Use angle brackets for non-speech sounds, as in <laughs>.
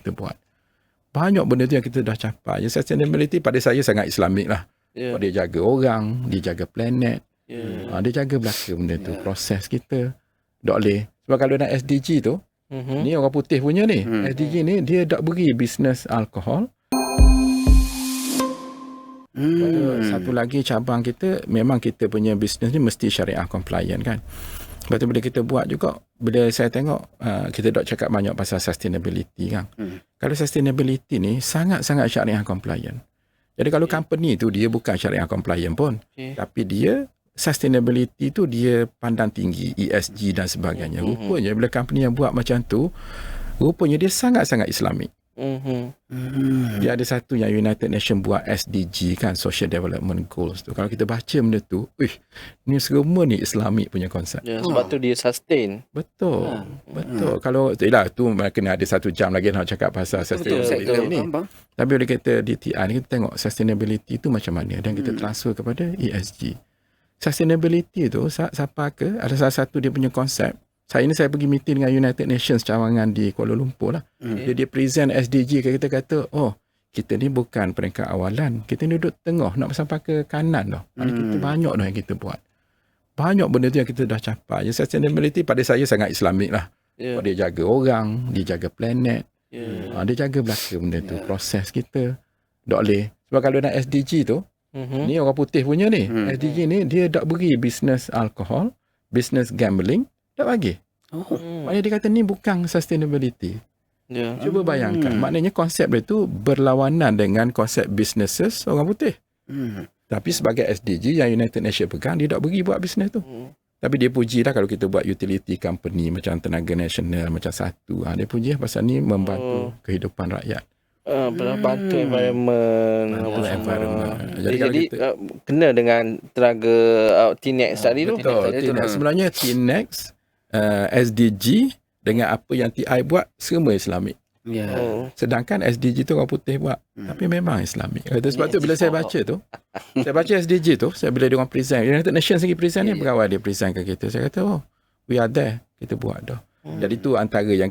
kita buat. Banyak benda tu yang kita dah capai. Yang sustainability pada saya sangat islamik lah. Ya. Yeah. Dia jaga orang, dia jaga planet, Ya. ha, dia jaga belaka benda tu, proses kita. Tak boleh. Sebab kalau nak SDG tu, Mhm. ni orang putih punya ni. Hmm. SDG ni dia tak beri bisnes alkohol. Hmm. Satu lagi cabang kita, memang kita punya bisnes ni mesti syariah compliant kan. Lepas tu bila kita buat juga, bila saya tengok, uh, kita dok cakap banyak pasal sustainability kan. Hmm. Kalau sustainability ni sangat-sangat syariah compliant. Jadi kalau company tu dia bukan syariah compliant pun, Okey. tapi dia sustainability tu dia pandang tinggi ESG dan sebagainya. Mhm. Rupanya bila company yang buat macam tu, rupanya dia sangat-sangat islamik. Mhm. Hmm. Dia ada satu yang United Nations buat SDG kan, Social Development Goals tu. Kalau kita baca benda tu, eh, ni semua ni islamik punya konsep. Ya, sebab tu dia sustain. Betul. Ha. Betul. Kalau yelah tu kena ada satu jam lagi nak cakap pasal Betul, sustainability betul. ni. Faham. Tapi bila kita DTI ni kita tengok sustainability tu macam mana dan kita Hmm. transfer kepada ESG. Sustainability tu siapa ke ada salah satu dia punya konsep. Saya ni saya pergi meeting dengan United Nations cawangan di Kuala Lumpur lah. Hmm. Dia, dia present SDG kita kata, oh kita ni bukan peringkat awalan. Kita ni duduk tengah nak sampai ke kanan dah. Ada kita Hmm. banyak dah yang kita buat. Banyak benda tu yang kita dah capai. Yang sustainability pada saya sangat islamik lah. Sebab dia jaga orang, dia jaga planet, Ya. Ha, dia jaga belaka benda tu, Ya. proses kita. Tak boleh. Sebab kalau nak SDG tu, Mhm. ni orang putih punya ni. Hmm. SDG ni dia tak beri bisnes alkohol, bisnes gambling, tak bagi. Oh. Hmm. Maknanya dia kata ni bukan sustainability. Ya. Cuba bayangkan. Hmm. Maknanya konsep dia tu berlawanan dengan konsep businesses orang putih. Hmm. Tapi sebagai SDG yang United Nations pegang, dia tak beri buat bisnes tu. Hmm. Tapi dia puji lah kalau kita buat utility company macam tenaga nasional, macam satu. Ha, dia puji lah pasal ni Oh. membantu kehidupan rakyat. Ah, hmm. bantu environment. Bantu environment. Jadi Jadi, jadi kita- uh, kena dengan tenaga uh, T-Nex tadi tu. Betul. tadi tu T-Nex. Sebenarnya T-Nex, uh, SDG dengan apa yang TI buat semua Islamik. Ya. Oh. Sedangkan SDG tu orang putih buat. Hmm. Tapi memang Islamik. Sebab Yes, tu bila saya baca tu, <laughs> saya baca SDG tu, saya bila dia orang present, United Nations lagi present ni, Ya, ya. pegawai dia present ke kita. Saya kata, oh, we are there. Kita buat dah. Hmm. Jadi tu antara yang